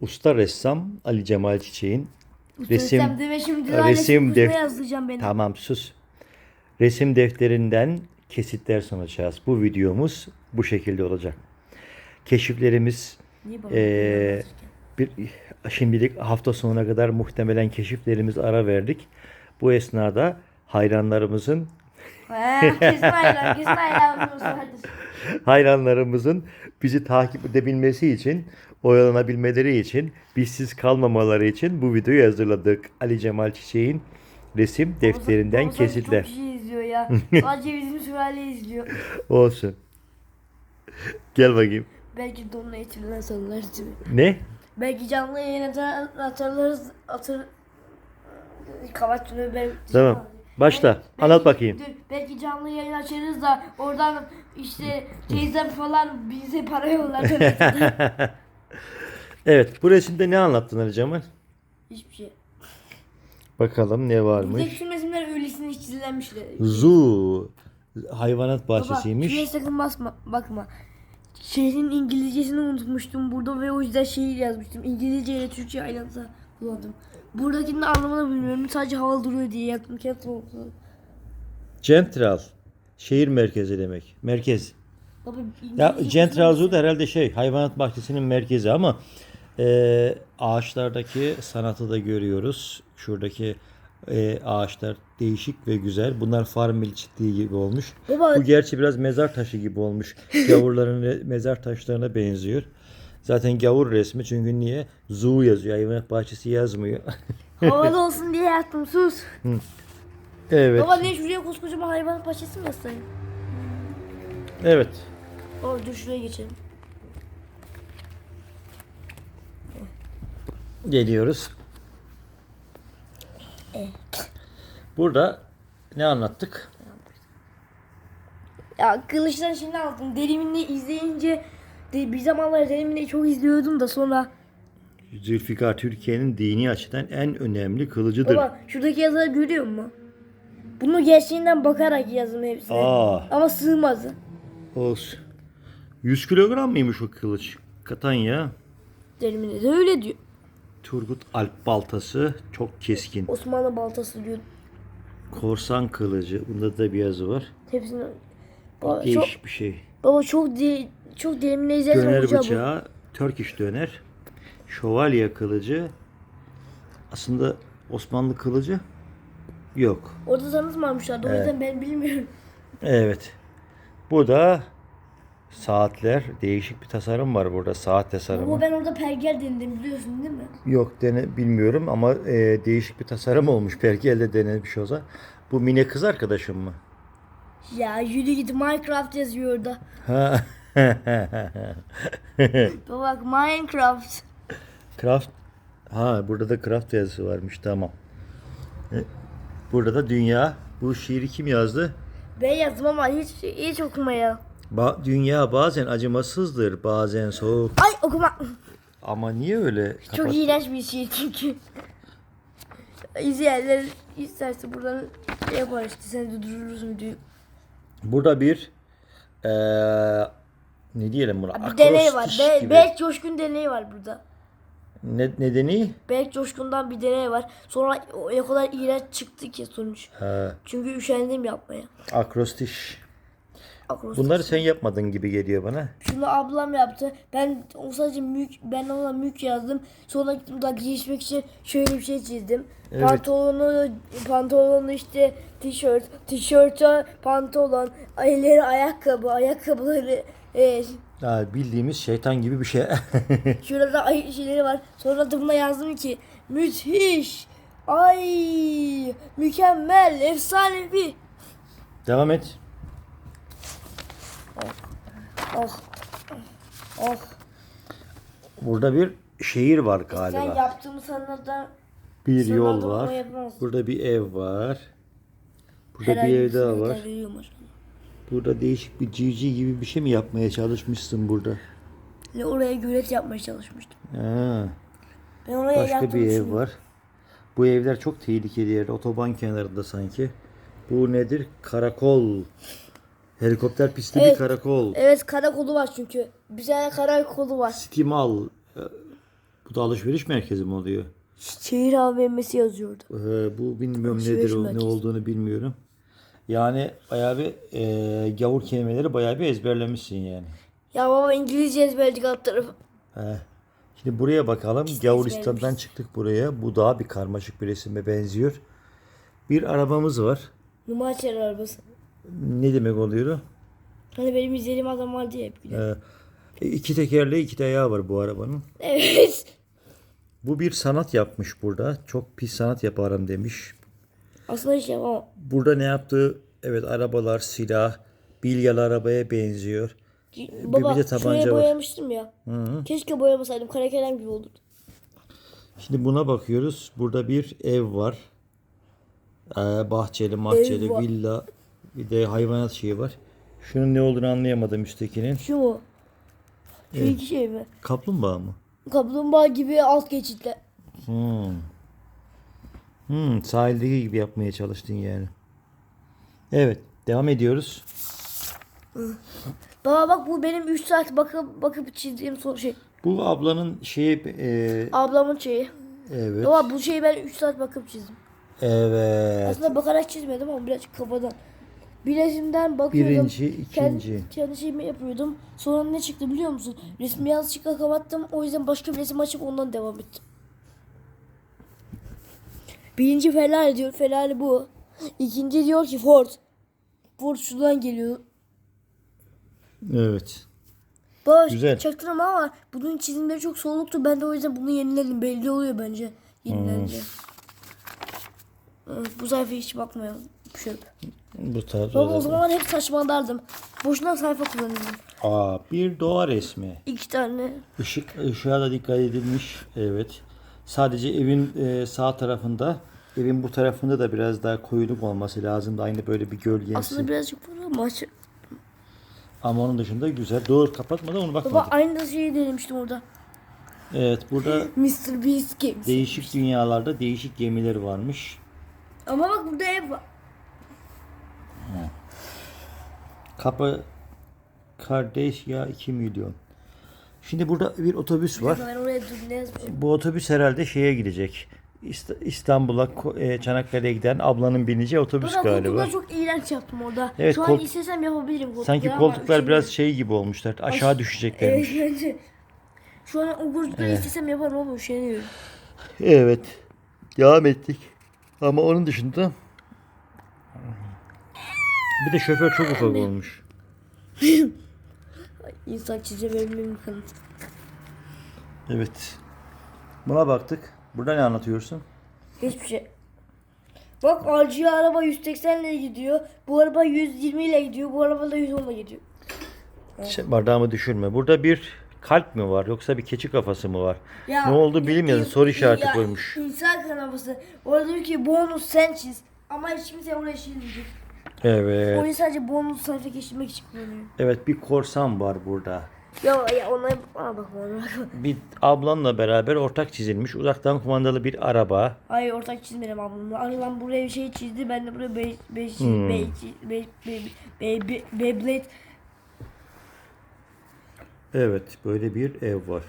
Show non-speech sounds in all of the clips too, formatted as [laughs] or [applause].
usta ressam Ali Cemal Çiçek'in resim deme şimdi resim resim def- yazdıracağım beni. Tamam sus. Resim defterinden kesitler sunacağız. Bu videomuz bu şekilde olacak. Keşiflerimiz Niye bana bir şimdilik hafta sonuna kadar muhtemelen keşiflerimiz ara verdik. Bu esnada hayranlarımızın He, kesin hayran, kesin. Hayranlarımızın bizi takip edebilmesi için, oyalanabilmeleri için, bizsiz kalmamaları için bu videoyu hazırladık. Ali Cemal Çiçek'in resim defterinden sanki kesitler. Çok şey izliyor ya. [laughs] Sadece bizim sülale izliyor. Olsun. Gel bakayım. Belki donla içinden gibi. Ne? Belki canlı yayın atar, atarlarız atır kavat ben Tamam. Başla. Anlat bakayım. Dur, belki canlı yayın açarız da oradan işte teyzem falan bize para yollar. [laughs] Evet. Bu resimde ne anlattın Ali Cemal? Hiçbir şey. Bakalım ne varmış. Buradaki tüm resimler öylesine çizilenmişler. Zoo. Hayvanat Baba bahçesiymiş. şuraya sakın basma, bakma. Şehrin İngilizcesini unutmuştum burada ve o yüzden şehir yazmıştım. İngilizce ile Türkçe aynı anda kullandım. Buradakinin anlamını bilmiyorum. Sadece havalı duruyor diye oldu. Central. Şehir merkezi demek. Merkez. Baba, Ya Central Zoo da herhalde şey hayvanat bahçesinin merkezi ama e, ağaçlardaki sanatı da görüyoruz. Şuradaki e, ağaçlar değişik ve güzel. Bunlar farmil çitliği gibi olmuş. Baba Bu gerçi biraz mezar taşı gibi olmuş. [laughs] Gavurların mezar taşlarına benziyor. Zaten gavur resmi çünkü niye? Zoo yazıyor. Hayvanat bahçesi yazmıyor. [laughs] havalı olsun diye yaptım. Sus. evet. Baba ne şuraya koskocaman hayvan bahçesi mi yazsayım? Evet. Baba dur şuraya geçelim. Geliyoruz. Burada ne anlattık? Ya kılıçtan şimdi aldım. Derimini izleyince bir zamanlar derimini çok izliyordum da sonra Zülfikar Türkiye'nin dini açıdan en önemli kılıcıdır. Baba şuradaki yazıları görüyor musun? Bunu gerçeğinden bakarak yazdım hepsini. Aa, Ama sığmazdı. olsun. 100 kilogram mıymış o kılıç? Katanya. Derimini de öyle diyor. Turgut Alp baltası çok keskin. Osmanlı baltası diyor. Korsan kılıcı. Bunda da bir yazı var. Hepsini baba çok, Değişik bir şey. Baba çok de, çok izlersen Döner bu. bıçağı, Turkish döner. Şövalye kılıcı. Aslında Osmanlı kılıcı yok. Orada tanıtmamışlardı. O yüzden ben bilmiyorum. Evet. Bu da saatler. Değişik bir tasarım var burada. Saat tasarımı. Baba ben orada pergel denedim biliyorsun değil mi? Yok dene bilmiyorum ama e, değişik bir tasarım olmuş. Belki elde denemiş olsa. Bu Mine kız arkadaşım mı? Ya yürü git Minecraft yazıyor orada. [laughs] Bak Minecraft. Craft. Ha burada da craft yazısı varmış tamam. E, Burada da dünya. Bu şiiri kim yazdı? Ben yazdım ama hiç hiç okumaya. Ba- dünya bazen acımasızdır, bazen soğuk. Ay okuma. Ama niye öyle? Çok iğrenç bir şey çünkü. İzleyenler isterse buradan şey yapar işte sen durursun diyor. Burada bir eee ne diyelim buna? Bir deney var. Be gibi. Berk Coşkun deneyi var burada. Ne, nedeni? Berk Coşkun'dan bir deney var. Sonra o kadar iğrenç çıktı ki sonuç. Ha, Çünkü üşendim yapmaya. akrostiş. Akrostik. Bunları sen yapmadın gibi geliyor bana. Şunu ablam yaptı. Ben o sadece mülk, ben ona mülk yazdım. Sonra gittim daha geçmek için şöyle bir şey çizdim. Evet. Pantolonu, pantolonu işte tişört, tişörtü pantolon, elleri ayakkabı, ayakkabıları e, Ha, bildiğimiz şeytan gibi bir şey. [laughs] şurada ay şeyleri var. Sonra da buna yazdım ki müthiş, ay mükemmel, efsanevi. Devam et. Oh, oh. Burada bir şehir var Sen galiba. yaptığımı sanırda Bir Sen yol var. Burada bir ev var. Burada herhangi bir ev daha var. Burada değişik bir civciv gibi bir şey mi yapmaya çalışmışsın burada? Ve oraya gölet yapmaya çalışmıştım. Ha, Ben oraya başka bir ev var. Bu evler çok tehlikeli yerde. Otoban kenarında sanki. Bu nedir? Karakol. Helikopter pisti bir Evet. karakol. Evet karakolu var çünkü. Bir tane karakolu var. Stimal. e, Bu da alışveriş merkezi mi oluyor? Şehir AVM'si yazıyordu. Ee, bu bilmiyorum Alışveriş nedir o, ne merkezi. olduğunu bilmiyorum. Yani bayağı bir e, gavur kelimeleri bayağı bir ezberlemişsin yani. Ya baba İngilizce ezberledik alt tarafı. He. Şimdi buraya bakalım. Gavuristan'dan çıktık buraya. Bu daha bir karmaşık bir resime benziyor. Bir arabamız var. Numaçer arabası. Ne demek oluyor? o? Hani benim izlediğim adam vardı ya hep Ee, gülen. e, iki tekerli iki de ayağı var bu arabanın. Evet. Bu bir sanat yapmış burada. Çok pis sanat yaparım demiş. Aslında hiç yapamam. Burada ne yaptığı evet arabalar, silah, bilyalı arabaya benziyor. Baba bir de tabanca şuraya var. boyamıştım ya. Keşke boyamasaydım. Kara gibi olurdu. Şimdi buna bakıyoruz. Burada bir ev var. Ee, bahçeli, mahçeli, Ev var. Bir de hayvanat şeyi var. Şunun ne olduğunu anlayamadım üsttekinin. Şu mu? Şu iki şey mi? Kaplumbağa mı? Kaplumbağa gibi alt geçitler. Hmm. Hmm, sahildeki gibi yapmaya çalıştın yani. Evet, devam ediyoruz. Baba bak bu benim 3 saat bakıp bakıp çizdiğim son şey. Bu ablanın şeyi e, Ablamın şeyi. evet. Baba bu şeyi ben 3 saat bakıp çizdim. Evet. Aslında bakarak çizmedim ama birazcık kafadan. Bir resimden bakıyordum. Birinci, Kendi, ikinci. kendi şeyimi yapıyordum. Sonra ne çıktı biliyor musun? Resmi yanlışlıkla kapattım. O yüzden başka bir resim açıp ondan devam ettim. Birinci Ferrari diyor. Ferrari bu. İkinci diyor ki Ford. Ford şuradan geliyor. Evet. Baba Güzel. çaktırma ama bunun çizimleri çok soluktu. Ben de o yüzden bunu yeniledim. Belli oluyor bence. Yenilenince. Evet, bu sayfaya hiç bakmayalım. Çöp. Bu tarz. Baba o zaman hep saçmalardım. Boşuna sayfa kullanıyordum. Aa, bir doğa resmi. İki tane. Işık, ışığa da dikkat edilmiş. Evet. Sadece evin e, sağ tarafında, evin bu tarafında da biraz daha koyuluk olması lazım. da Aynı böyle bir gölgemsi. Aslında birazcık var ama aç- Ama onun dışında güzel. Doğru kapatmadan onu Baba bakmadım. aynı şeyi denemiştim orada. Evet burada [laughs] Mr. Beast Games. değişik dünyalarda değişik gemiler varmış. Ama bak burada ev var. Kapı kardeş ya 2 milyon. Şimdi burada bir otobüs var. Bu otobüs herhalde şeye gidecek. İst- İstanbul'a, e, Çanakkale'ye giden ablanın bineceği otobüs Baba galiba. koltukları çok iğrenç yaptım orada. Evet, Şu an istesem yapabilirim koltukları Sanki ama koltuklar üşeniyorum. biraz şey gibi olmuşlar. Aşağı düşeceklermiş. Evet. Şu an o koltukları istesem yaparım ama üşeniyorum. Evet. Devam ettik. Ama onun dışında bir de şoför çok ufak olmuş. İnsan çizebilmemin kanıtı. Evet. Buna baktık. Burada ne anlatıyorsun? Hiçbir şey. Bak Alcı'ya araba 180 ile gidiyor. Bu araba 120 ile gidiyor. Bu araba da 110 ile gidiyor. Şey, bardağımı düşürme. Burada bir kalp mi var yoksa bir keçi kafası mı var? Ya, ne oldu bilmiyorum. in- Soru işareti ya, koymuş. İnsan kanaması. Orada diyor ki bonus sen çiz. Ama hiç kimse oraya çizmeyecek. Evet. Oyun sadece bonus sayfa geçirmek için kullanıyor. Evet bir korsan var burada. Ya ya ona ona bakma ona bakma. Bir ablanla beraber ortak çizilmiş uzaktan kumandalı bir araba. Hayır ortak çizmedim ablamla. Arılan buraya bir şey çizdi. Ben de buraya be, be, Hmm. be, be, be, be, be, Beyblade Evet böyle bir ev var.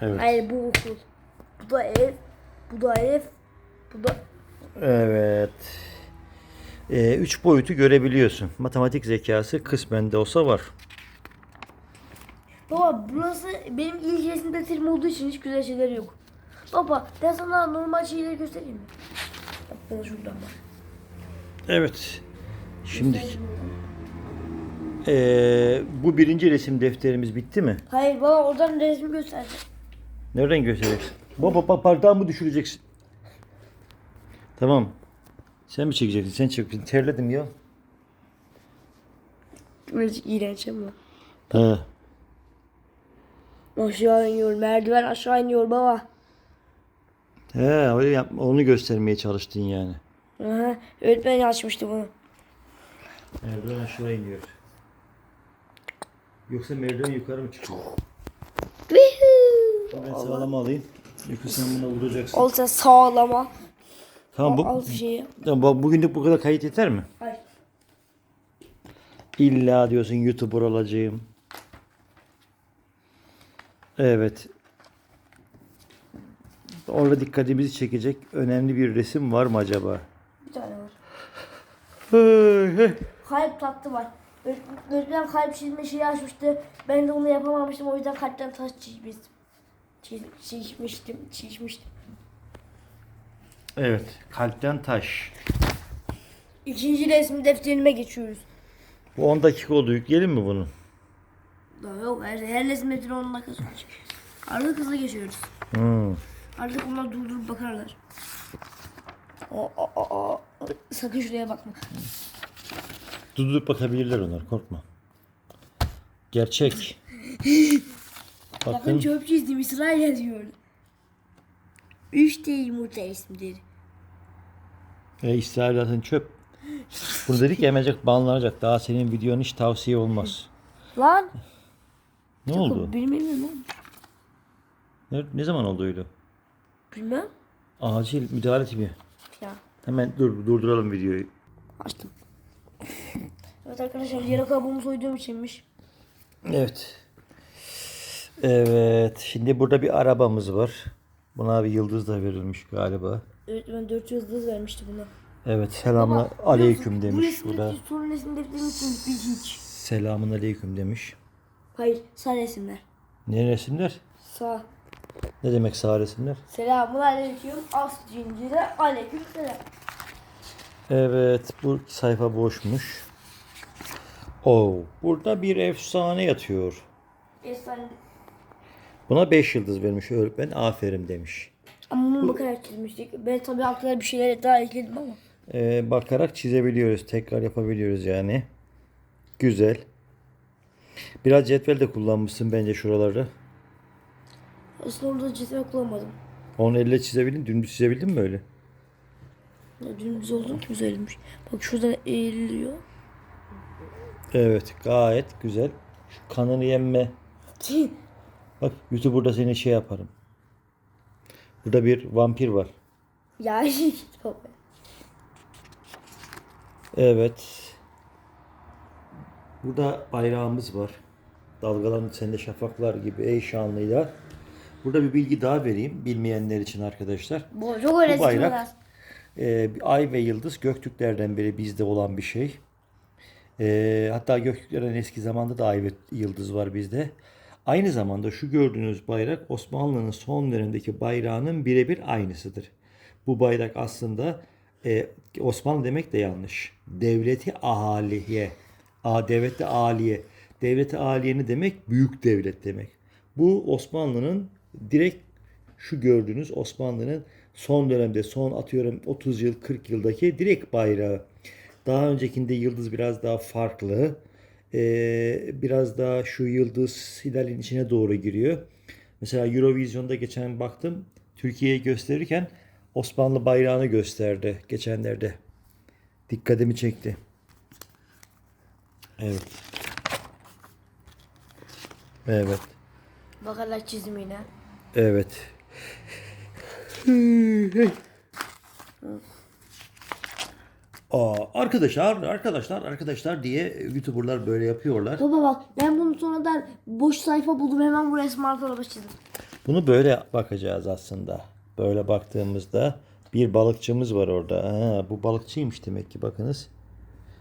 Evet. Hayır bu okul. Bu da ev. Bu da ev. Bu da Evet. Ee, üç boyutu görebiliyorsun. Matematik zekası kısmen de olsa var. Baba burası benim ilk resim defterim olduğu için hiç güzel şeyler yok. Baba ben sana normal şeyleri göstereyim mi? Bak ben şuradan bak. Evet. Şimdi ee, bu birinci resim defterimiz bitti mi? Hayır baba oradan resmi göstereceğim. Nereden göstereceksin? Baba bak bardağımı düşüreceksin. Tamam. Sen mi çekeceksin? Sen çek. Terledim ya. Birazcık iğrenç ama. He. Aşağı iniyor. Merdiven aşağı iniyor baba. He, öyle yapma. Onu göstermeye çalıştın yani. Aha, öğretmen yazmıştı bunu. Merdiven aşağı iniyor. Yoksa merdiven yukarı mı çıkıyor? Ben sağlama alayım. Yoksa sen buna vuracaksın. Olsa sağlama. Tamam bu, Al şeyi. tamam, bu- bugünlük bu kadar kayıt yeter mi? Hayır. İlla diyorsun YouTuber olacağım. Evet. Orada dikkatimizi çekecek önemli bir resim var mı acaba? Bir tane var. Kalp taktı var. Öğretmen- Öğretmen kalp çizme şeyi açmıştı. Ben de onu yapamamıştım. O yüzden kalpten taş çizmiştim. Çiz, çizmiştim. Çizmiştim. Evet, kalpten taş. İkinci resim defterime geçiyoruz. Bu 10 dakika oldu. Yükleyelim mi bunu? Daha yok. Her, her resim defteri 10 dakika çekiyoruz. Artık hızlı geçiyoruz. Hmm. Artık onlar durdurup bakarlar. O, o, o. Sakın şuraya bakma. Durdurup bakabilirler onlar, korkma. Gerçek. Bakın Bakın. çöp çizdim. İsrail yazıyor. Üç de yumurta resimleri. E, İsrail zaten çöp. Bunu dedik yemeyecek, banlanacak. Daha senin videon hiç tavsiye olmaz. Lan. Ne oldu? Bilmiyorum ne Ne, ne zaman oldu öyle? Bilmem. Acil müdahale etmiyor. Ya. Hemen dur, durduralım videoyu. Açtım. evet arkadaşlar yere kabuğumu soyduğum içinmiş. Evet. Evet. Şimdi burada bir arabamız var. Buna bir yıldız da verilmiş galiba. Evet ben 400 yıldız vermişti buna. Evet. Selamun aleyküm demiş Bu burada. sorun resim defterinin için bir hiç. Selamun aleyküm demiş. Hayır sağ resimler. Ne resimler? Sağ. Ne demek sağ resimler? Selamun aleyküm. As cincire aleyküm selam. Evet. Bu sayfa boşmuş. Oo, burada bir efsane yatıyor. Efsane. Buna 5 yıldız vermiş öğretmen. Aferin demiş. Ama bunu bakarak çizmiştik. Ben tabii aklına bir şeyler daha ekledim ama. Ee, bakarak çizebiliyoruz. Tekrar yapabiliyoruz yani. Güzel. Biraz cetvel de kullanmışsın bence şuraları. Aslında orada cetvel kullanmadım. Onu elle çizebildin. Dümdüz çizebildin mi öyle? Ya Dümdüz olduğunu kim söylemiş? Bak şuradan eğiliyor. Evet. Gayet güzel. Şu kanını yemme. Bak YouTube'da seni şey yaparım. Burada bir vampir var. ya. [laughs] Evet. Burada bayrağımız var. Dalgalan sende şafaklar gibi ey şanlıyla. Burada bir bilgi daha vereyim bilmeyenler için arkadaşlar. Bu çok Bu bayrak- bir ay ve yıldız Göktürklerden beri bizde olan bir şey. Ee, hatta Göktürklerden eski zamanda da ay ve yıldız var bizde. Aynı zamanda şu gördüğünüz bayrak Osmanlı'nın son dönemdeki bayrağının birebir aynısıdır. Bu bayrak aslında e, Osmanlı demek de yanlış. Devleti ahaliye, a, devleti aliye. Devleti aliye ne demek? Büyük devlet demek. Bu Osmanlı'nın direkt şu gördüğünüz Osmanlı'nın son dönemde son atıyorum 30 yıl 40 yıldaki direkt bayrağı. Daha öncekinde yıldız biraz daha farklı. Ee, biraz daha şu yıldız hilalin içine doğru giriyor. Mesela Eurovision'da geçen baktım Türkiye'yi gösterirken Osmanlı bayrağını gösterdi geçenlerde. Dikkatimi çekti. Evet. Evet. Bakarak çizim yine. Evet. Aa, arkadaşlar, arkadaşlar, arkadaşlar diye YouTuber'lar böyle yapıyorlar. Baba bak ben bunu sonradan boş sayfa buldum hemen bu resmi arkada başladım. Bunu böyle bakacağız aslında. Böyle baktığımızda bir balıkçımız var orada. Ha, bu balıkçıymış demek ki bakınız.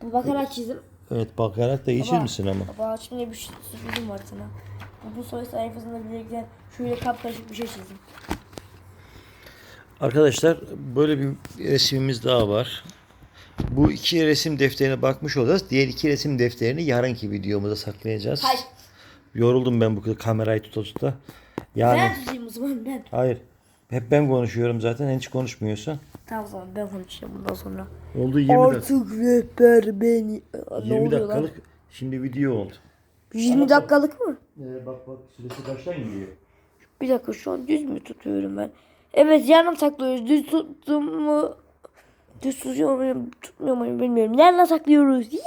Bu bakarak çizdim. Evet bakarak da geçir Baba, misin ama? Baba şimdi bir şey- sürprizim var sana. Bu soy sayfasında bilerekten şöyle kapkarışık bir şey çizdim. Arkadaşlar böyle bir resmimiz daha var. Bu iki resim defterine bakmış olacağız. Diğer iki resim defterini yarınki videomuza saklayacağız. Hayır. Yoruldum ben bu kadar kamerayı tuta tuta. Yani Ben tutayım o zaman ben. hayır. Hep ben konuşuyorum zaten. Hiç konuşmuyorsun. Tamam o zaman ben konuşacağım bundan sonra. Oldu 20 dakika. Artık rehber beni. Aa, Ne 20 oluyor lan? dakikalık. Şimdi video oldu. 20 dakikalık mı? Ee, bak bak süresi kaçtan gidiyor? Bir dakika şu an düz mü tutuyorum ben? Evet yanına saklıyoruz. Düz tuttum mu? Düz tutuyor muyum? Tutmuyor muyum bilmiyorum. Nereden saklıyoruz? Hii!